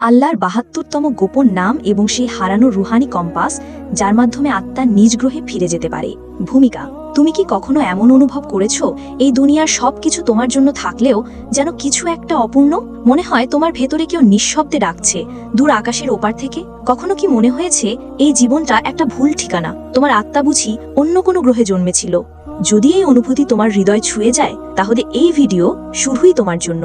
আল্লাহর বাহাত্তরতম গোপন নাম এবং সেই হারানো রুহানি কম্পাস, যার মাধ্যমে আত্মা নিজ গ্রহে ফিরে যেতে পারে। ভূমিকা, তুমি কি কখনো এমন অনুভব করেছ? এই দুনিয়ার সবকিছু তোমার জন্য থাকলেও যেন কিছু একটা অপূর্ণ? মনে হয় তোমার ভেতরে কেউ নিঃশব্দে ডাকছে, দূর আকাশের ওপার থেকে। কখনো কি মনে হয়েছে, এই জীবনটা একটা ভুল ঠিকানা? তোমার আত্মা বুঝি অন্য কোনো গ্রহে জন্মেছিল। যদি এই অনুভূতি তোমার হৃদয় ছুঁয়ে যায়, তাহলে এই ভিডিও শুরুই তোমার জন্য।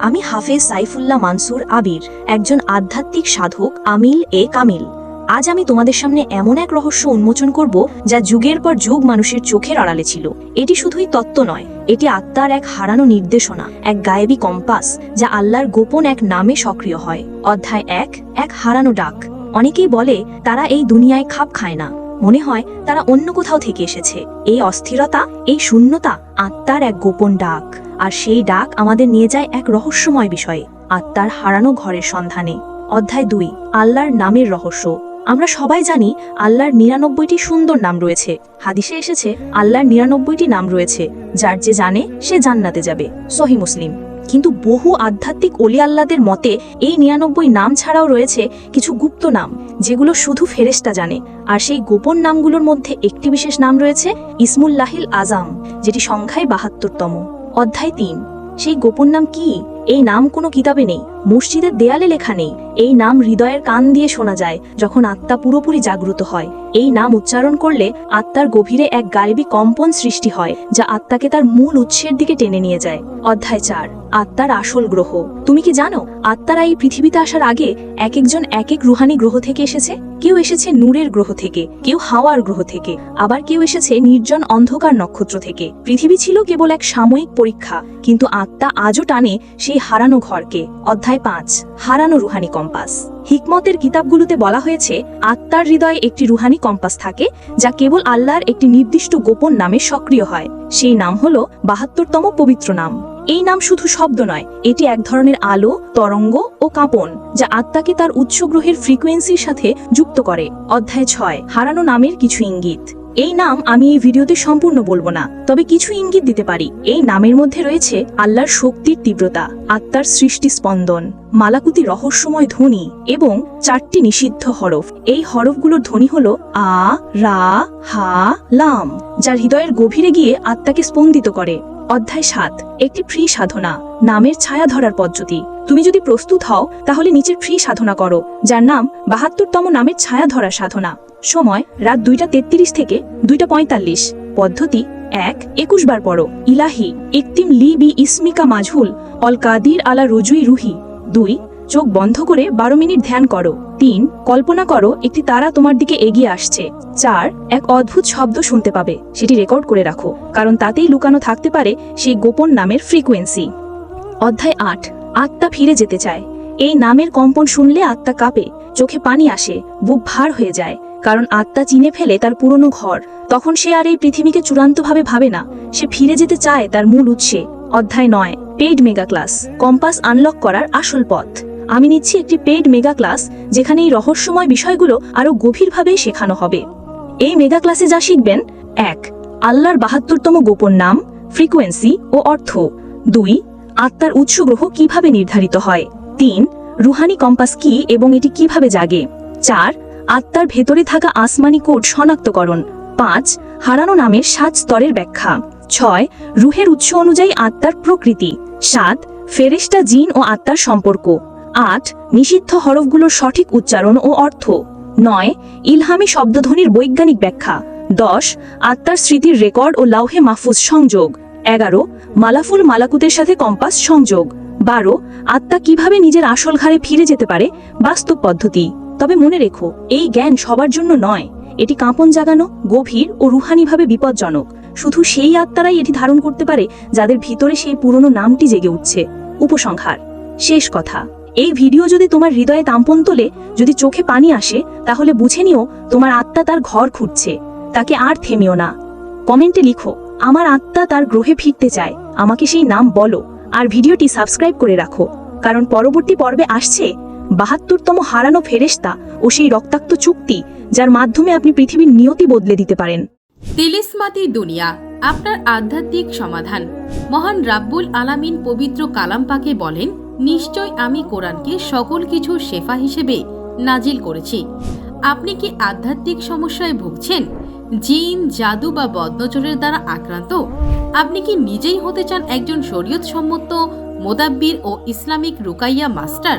আমি হাফেজ সাইফুল্লাহ মানসুর আবির, একজন আধ্যাত্মিক সাধক, আমিল এ কামিল। আজ আমি তোমাদের সামনে এমন এক রহস্য উন্মোচন করব, যা যুগের পর যুগ মানুষের চোখের আড়ালে ছিল। এটি শুধুই তত্ত্ব নয়, এটি আত্মার এক হারানো নির্দেশনা, এক গায়েবী কম্পাস, যা আল্লাহর গোপন এক নামে সক্রিয় হয়। অধ্যায় এক এক হারানো ডাক। অনেকেই বলে, তারা এই দুনিয়ায় খাপ খায় না। মনে হয়, তারা অন্য কোথাও থেকে এসেছে। এই অস্থিরতা, এই শূন্যতা, আত্মার এক গোপন ডাক। আর সেই ডাক আমাদের নিয়ে যায় এক রহস্যময় বিষয়ে, আত্মার হারানো ঘরের সন্ধানে। অধ্যায় দুই, আল্লাহর নামের রহস্য। আমরা সবাই জানি আল্লাহর নিরানব্বইটি সুন্দর নাম রয়েছে। হাদিসে এসেছে, আল্লাহর নিরানব্বইটি নাম রয়েছে। যার যে জানে, সে জান্নাতে যাবে। সহি মুসলিম। কিন্তু বহু আধ্যাত্মিক অলি আল্লাদের মতে, এই নিরানব্বই নাম ছাড়াও রয়েছে কিছু গুপ্ত নাম, যেগুলো শুধু ফেরেস্তা জানে। আর সেই গোপন নামগুলোর মধ্যে একটি বিশেষ নাম রয়েছে, ইসমুল্লাহিল আজাম যেটি সংখ্যায় বাহাত্তরতম। অধ্যায় তিন। সেই গোপন নাম কি? এই নাম কোনো কিতাবে নেই। মসজিদের দেয়ালে লেখা নেই। এই নাম হৃদয়ের কান দিয়ে শোনা যায়, যখন আত্মা পুরোপুরি জাগ্রত হয়। এই নাম উচ্চারণ করলে আত্মার গভীরে এক গায়েবী কম্পন সৃষ্টি হয়, যা আত্মাকে তার মূল উৎসের দিকে টেনে নিয়ে যায়। অধ্যায় চার, আত্মার আসল গ্রহ। তুমি কি জানো, আত্মারা এই পৃথিবীতে আসার আগে এক একজন এক এক রুহানি গ্রহ থেকে এসেছে? কেউ এসেছে নূরের গ্রহ থেকে, কেউ হাওয়ার গ্রহ থেকে, আবার কেউ এসেছে নির্জন অন্ধকার নক্ষত্র থেকে। পৃথিবী ছিল কেবল এক সাময়িক পরীক্ষা, কিন্তু আত্মা আজও টানে সেই হারানো ঘরকে। অধ্যায় পাঁচ, হারানো রুহানি কম্পাস। হিকমতের কিতাবগুলোতে বলা হয়েছে, আত্মার হৃদয়ে একটি রুহানি কম্পাস থাকে, যা কেবল আল্লাহর একটি নির্দিষ্ট গোপন নামে সক্রিয় হয়। সেই নাম হল বাহাত্তরতম পবিত্র নাম। এই নাম শুধু শব্দ নয়, এটি এক ধরনের আলো, তরঙ্গ ও কাঁপন, যা আত্মাকে তার উচ্চ গ্রহের ফ্রিকোয়েন্সির সাথে যুক্ত করে। অধ্যায় ছয়, হারানো নামের কিছু ইঙ্গিত। এই নাম আমি এই ভিডিওতে সম্পূর্ণ বলব না, তবে কিছু ইঙ্গিত দিতে পারি। এই নামের মধ্যে রয়েছে আল্লাহর শক্তির তীব্রতা, আত্মার সৃষ্টি স্পন্দন, মালাকুতি রহস্যময় ধ্বনি এবং চারটি নিষিদ্ধ হরফ। এই হরফগুলোর ধ্বনি হল আ, রা, হা, লাম, যার হৃদয়ের গভীরে গিয়ে আত্মাকে স্পন্দিত করে। অধ্যায় সাত, একটি ফ্রি সাধনা, নামের ছায়া ধরার পদ্ধতি। তুমি যদি প্রস্তুত হও, তাহলে নিচের ফ্রি সাধনা করো, যার নাম বাহাত্তরতম নামের ছায়া ধরার সাধনা। সময় রাত দুইটা তেত্রিশ থেকে দুইটা পঁয়তাল্লিশ। পদ্ধতি এক, একুশ বার পড়ো। ইলাহি, একতিম লি বি ইসমিকা মাঝহুল অল কাদির আলা রজুই রুহি। দুই, চোখ বন্ধ করে বারো মিনিট ধ্যান করো। তিন, কল্পনা করো একটি তারা তোমার দিকে এগিয়ে আসছে। চার, এক অদ্ভুত শব্দ শুনতে পাবে। সেটি রেকর্ড করে রাখো, কারণ তাতেই লুকানো থাকতে পারে সেই গোপন নামের ফ্রিকোয়েন্সি। অধ্যায় আট, আত্মা ফিরে যেতে চায়। এই নামের কম্পন শুনলে আত্মা কাঁপে, চোখে পানি আসে, বুক ভার হয়ে যায়। কারণ আত্মা চিনে ফেলে তার পুরনো ঘর। তখন সে আর এই পৃথিবীকে চূড়ান্তভাবে ভাবে না। সে ফিরে যেতে চায় তার মূল উৎসে। অধ্যায় নয়, paid mega class. Compass unlock করার আসল পথ। আমি নিচ্ছি একটি পেইড মেগা ক্লাস যেখানে এই রহস্যময় বিষয়গুলো আরও গভীরভাবে শেখানো হবে। এই মেগা ক্লাসে যা শিখবেন, এক, আল্লাহর বাহাত্তরতম গোপন নাম, ফ্রিকোয়েন্সি ও অর্থ। দুই, আত্মার উৎস গ্রহ কীভাবে নির্ধারিত হয়। তিন, রুহানি কম্পাস কি এবং এটি কীভাবে জাগে। চার আত্মার ভেতরে থাকা আসমানি কোড শনাক্তকরণ। পাঁচ, হারানো নামের সাত স্তরের ব্যাখ্যা। ছয়, রুহের উৎস অনুযায়ী আত্মার প্রকৃতি। সাত ফেরেস্টা জিন ও আত্মার সম্পর্ক। আট, নিষিদ্ধ হরফগুলোর সঠিক উচ্চারণ ও অর্থ। নয়, ইলহামি শব্দধ্বনির বৈজ্ঞানিক ব্যাখ্যা। দশ, আত্মার স্মৃতির রেকর্ড ও লাউহে মাহফুজ সংযোগ। এগারো, মালাফুল মালাকুতের সাথে কম্পাস সংযোগ। বারো, আত্মা কীভাবে নিজের আসল ঘাড়ে ফিরে যেতে পারে? বাস্তব পদ্ধতি। তবে মনে রেখো, এই জ্ঞান সবার জন্য নয়। এটি কাঁপন জাগানো, গভীর ও রুহানিভাবে বিপজ্জনক। শুধু সেই আত্মারাই এটি ধারণ করতে পারে, যাদের ভিতরে সেই পুরনো নামটি জেগে উঠছে। উপসংহার। শেষ কথা। এই ভিডিও যদি তোমার হৃদয়ে তাম্পন তোলে, যদি চোখে পানি আসে, তাহলে বুঝে নিও, তোমার আত্মা তার ঘর খুঁজছে তাকে আর থেমিও না। কমেন্টে লিখো, আমার আত্মা তার গ্রহে ফিরতে চায়। আমাকে সেই নাম বলো। আর ভিডিওটি সাবস্ক্রাইব করে রাখো। কারণ পরবর্তী পর্বে আসছে। বাহাত্তরতম হারানো ফেরেস্তা ও সেই রক্তাক্ত চুক্তি, যার মাধ্যমে আপনি পৃথিবীর নিয়তি বদলে দিতে পারেন। তিলিসমাতি দুনিয়া, আপনার আধ্যাত্মিক সমাধান। মহান রাব্বুল আলামিন পবিত্র কালাম পাকে বলেন, নিশ্চয় আমি কোরআনকে সকল কিছু শেফা হিসেবে নাজিল করেছি। আপনি কি আধ্যাত্মিক সমস্যায় ভুগছেন? জিন, জাদু বা বদনজরের দ্বারা আক্রান্ত? আপনি কি নিজেই হতে চান একজন শরীয়ত সম্মত মোদাব্বির ও ইসলামিক রুকাইয়া মাস্টার?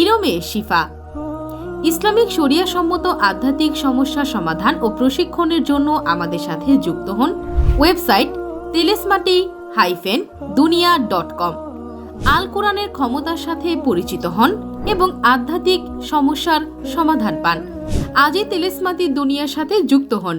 ইরমে শিফা। ইসলামিক শরিয়া সম্মত আধ্যাত্মিক সমস্যা সমাধান ও প্রশিক্ষণের জন্য আমাদের সাথে যুক্ত হন ওয়েবসাইট তেলেসমাটি হাইফেন দুনিয়া ডট কম। আল কোরআনের ক্ষমতার সাথে পরিচিত হন এবং আধ্যাত্মিক সমস্যার সমাধান পান। আজই তেলেসমাতি দুনিয়ার সাথে যুক্ত হন।